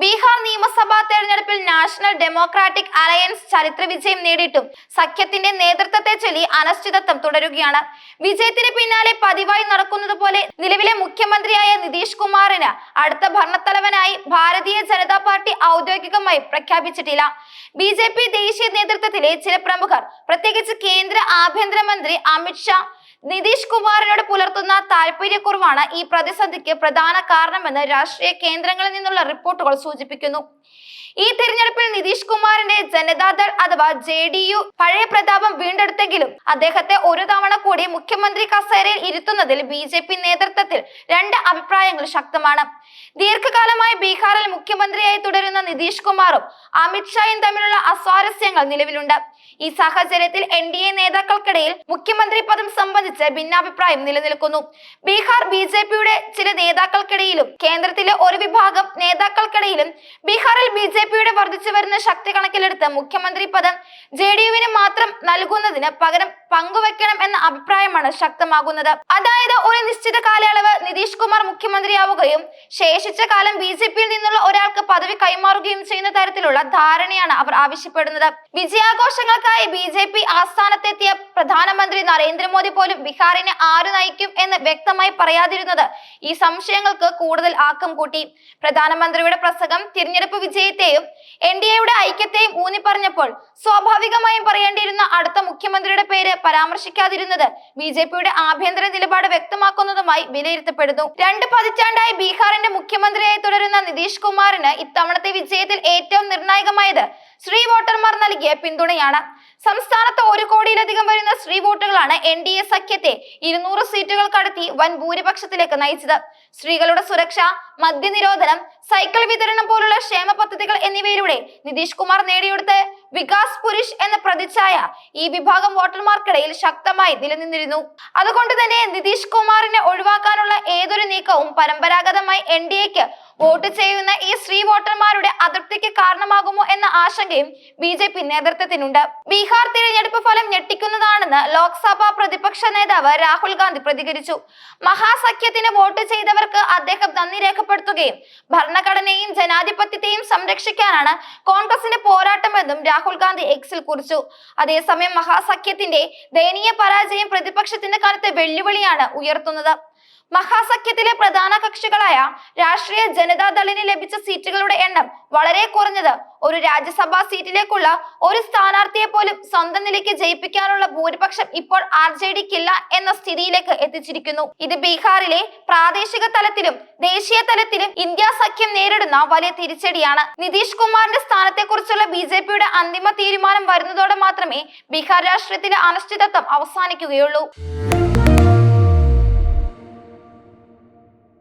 ബീഹാർ നിയമസഭാ തെരഞ്ഞെടുപ്പിൽ national democratic alliance ചരിത്ര വിജയം നേടിയിട്ടും സഖ്യത്തിന്റെ നേതൃത്വത്തെ ചൊല്ലി അനിശ്ചിതത്വം തുടരുകയാണ്. വിജയത്തിന് പിന്നാലെ പതിവായി നടക്കുന്നത് പോലെ നിലവിലെ മുഖ്യമന്ത്രിയായ നിതീഷ് കുമാറിന് അടുത്ത ഭരണത്തലവനായി ഭാരതീയ ജനതാ പാർട്ടി ഔദ്യോഗികമായി പ്രഖ്യാപിച്ചിട്ടില്ല. ബി ദേശീയ നേതൃത്വത്തിലെ ചില പ്രമുഖർ പ്രത്യേകിച്ച് കേന്ദ്ര ആഭ്യന്തരമന്ത്രി അമിത്ഷാ നിതീഷ് കുമാറിനോട് പുലർത്തുന്ന താല്പര്യക്കുറവാണ് ഈ പ്രതിസന്ധിക്ക് പ്രധാന കാരണമെന്ന് രാഷ്ട്രീയ കേന്ദ്രങ്ങളിൽ നിന്നുള്ള റിപ്പോർട്ടുകൾ സൂചിപ്പിക്കുന്നു. ഈ തിരഞ്ഞെടുപ്പിൽ നിതീഷ് കുമാറിന്റെ ജനതാദൾ അഥവാ ജെ ഡി യു പഴയ പ്രതാപം വീണ്ടെടുത്തെങ്കിലും അദ്ദേഹത്തെ ഒരു തവണ കൂടി മുഖ്യമന്ത്രി കസേരയിൽ ഇരുത്തുന്നതിൽ ബി ജെ പി നേതൃത്വത്തിൽ രണ്ട് അഭിപ്രായങ്ങൾ ശക്തമാണ്. ദീർഘകാലമായി ബീഹാറിൽ മുഖ്യമന്ത്രിയായി തുടരുന്ന നിതീഷ് കുമാറും അമിത്ഷായും തമ്മിലുള്ള അസ്വാരസ്യങ്ങൾ നിലവിലുണ്ട്. ഈ സാഹചര്യത്തിൽ എൻ ഡി എ നേതാക്കൾക്കിടയിൽ മുഖ്യമന്ത്രി പദം സംബന്ധിച്ച് ഭിന്നാഭിപ്രായം നിലനിൽക്കുന്നു. ബീഹാർ ബി ജെ പിയുടെ ചില നേതാക്കൾക്കിടയിലും കേന്ദ്രത്തിലെ ഒരു വിഭാഗം നേതാക്കൾക്കിടയിലും ബീഹാറിൽ ബി ജെ പിയുടെ വർദ്ധിച്ചു വരുന്ന ശക്തി കണക്കിലെടുത്ത് മുഖ്യമന്ത്രി പദം ജെ ഡി യുവിന് മാത്രം നൽകുന്നതിന് പകരം പങ്കുവെക്കണം എന്ന അഭിപ്രായമാണ് ശക്തമാകുന്നത്. അതായത് ഒരു നിശ്ചിത കാലയളവ് നിതീഷ് കുമാർ മുഖ്യമന്ത്രിയാവുകയും ശേഷിച്ച കാലം ബി ജെ പിയിൽ നിന്നുള്ള ഒരാൾക്ക് പദവി കൈമാറുകയും ചെയ്യുന്ന തരത്തിലുള്ള ധാരണയാണ് അവർ ആവശ്യപ്പെടുന്നത്. വിജയാഘോഷങ്ങൾക്കായി ബി ജെ പി ആസ്ഥാനത്തെത്തിയ പ്രധാനമന്ത്രി നരേന്ദ്രമോദി പോലും ബീഹാറിനെ ആര് നയിക്കും എന്ന് വ്യക്തമായി പറയാതിരുന്നത് ഈ സംശയങ്ങൾക്ക് കൂടുതൽ ആക്കം കൂട്ടി. പ്രധാനമന്ത്രിയുടെ പ്രസംഗം തിരഞ്ഞെടുപ്പ് വിജയത്തെയും എൻ ഡി എയുടെ ഐക്യത്തെയും ഊന്നി പറഞ്ഞപ്പോൾ സ്വാഭാവികമായും പറയേണ്ടിയിരുന്ന അടുത്ത മുഖ്യമന്ത്രിയുടെ പേര് പരാമർശിക്കാതിരുന്നത് ബി ജെ പിയുടെ ആഭ്യന്തര നിലപാട് വ്യക്തമാക്കുന്നതുമായി വിലയിരുത്തപ്പെടുന്നു. രണ്ട് പതിറ്റാണ്ടായി ബീഹാറിന്റെ മുഖ്യമന്ത്രിയായി തുടരുന്ന നിതീഷ് കുമാറിന് ഇത്തവണത്തെ വിജയത്തിൽ ഏറ്റവും നിർണായകമായത് സ്ത്രീ വോട്ടർമാർ നൽകിയ പിന്തുണയാണ്. സംസ്ഥാനത്ത് ഒരു കോടിയിലധികം വരുന്ന സ്ത്രീ വോട്ടുകളാണ് എൻ ഡി എ സഖ്യത്തെ ഇരുന്നൂറ് സീറ്റുകൾ കടത്തി വൻ ഭൂരിപക്ഷത്തിലേക്ക് നയിച്ചത്. സ്ത്രീകളുടെ സുരക്ഷ മദ്യനിരോധനം സൈക്കിൾ വിതരണം പോലുള്ള ക്ഷേമ പദ്ധതികൾ എന്നിവയിലൂടെ നിതീഷ് കുമാർ നേടിയെടുത്ത് വികാസ് പുരുഷ് എന്ന പ്രതിച്ഛായ ഈ വിഭാഗം വോട്ടർമാർക്കിടയിൽ ശക്തമായി നിലനിന്നിരുന്നു. അതുകൊണ്ട് തന്നെ നിതീഷ് കുമാറിനെ ഒഴിവാക്കാനുള്ള ഏതൊരു നീക്കവും പരമ്പരാഗതമായി എൻ ഡി എക്ക് വോട്ട് ചെയ്യുന്ന ഈ സ്ത്രീ വോട്ടർമാരുടെ അതൃപ്തിക്ക് കാരണമാകുമോ എന്ന ആശങ്കയും ബി ജെ പി നേതൃത്വത്തിനുണ്ട്. ബീഹാർ തിരഞ്ഞെടുപ്പ് ഫലം ഞെട്ടിക്കുന്നതാണെന്ന് ലോക്സഭാ പ്രതിപക്ഷ നേതാവ് രാഹുൽ ഗാന്ധി പ്രതികരിച്ചു. മഹാസഖ്യത്തിന് വോട്ട് ചെയ്തവർക്ക് അദ്ദേഹം നന്ദി രേഖപ്പെടുത്തുകയും ഭരണഘടനയും ജനാധിപത്യത്തെയും സംരക്ഷിക്കാനാണ് കോൺഗ്രസിന്റെ പോരാട്ടമെന്നും രാഹുൽ ഗാന്ധി എക്സിൽ കുറിച്ചു. അതേസമയം മഹാസഖ്യത്തിന്റെ ദയനീയ പരാജയം പ്രതിപക്ഷത്തിന്റെ കാലത്തെ വെല്ലുവിളിയാണ് ഉയർത്തുന്നത്. മഹാസഖ്യത്തിലെ പ്രധാന കക്ഷികളായ രാഷ്ട്രീയ ജനതാദളിന് ലഭിച്ച സീറ്റുകളുടെ എണ്ണം വളരെ കുറഞ്ഞത്. ഒരു രാജ്യസഭാ സീറ്റിലേക്കുള്ള ഒരു സ്ഥാനാർത്ഥിയെ പോലും സ്വന്തം നിലയ്ക്ക് ജയിപ്പിക്കാനുള്ള ഭൂരിപക്ഷം ഇപ്പോൾ ആർ ജെ ഡിക്കില്ല എന്ന സ്ഥിതിയിലേക്ക് എത്തിച്ചിരിക്കുന്നു. ഇത് ബീഹാറിലെ പ്രാദേശിക തലത്തിലും ദേശീയ തലത്തിലും ഇന്ത്യ സഖ്യം നേരിടുന്ന വലിയ തിരിച്ചടിയാണ്. നിതീഷ് കുമാറിന്റെ സ്ഥാനത്തെക്കുറിച്ചുള്ള ബി ജെ പിയുടെ അന്തിമ തീരുമാനം വരുന്നതോടെ മാത്രമേ ബീഹാർ രാഷ്ട്രീയത്തിലെ അനിശ്ചിതത്വം അവസാനിക്കുകയുള്ളൂ.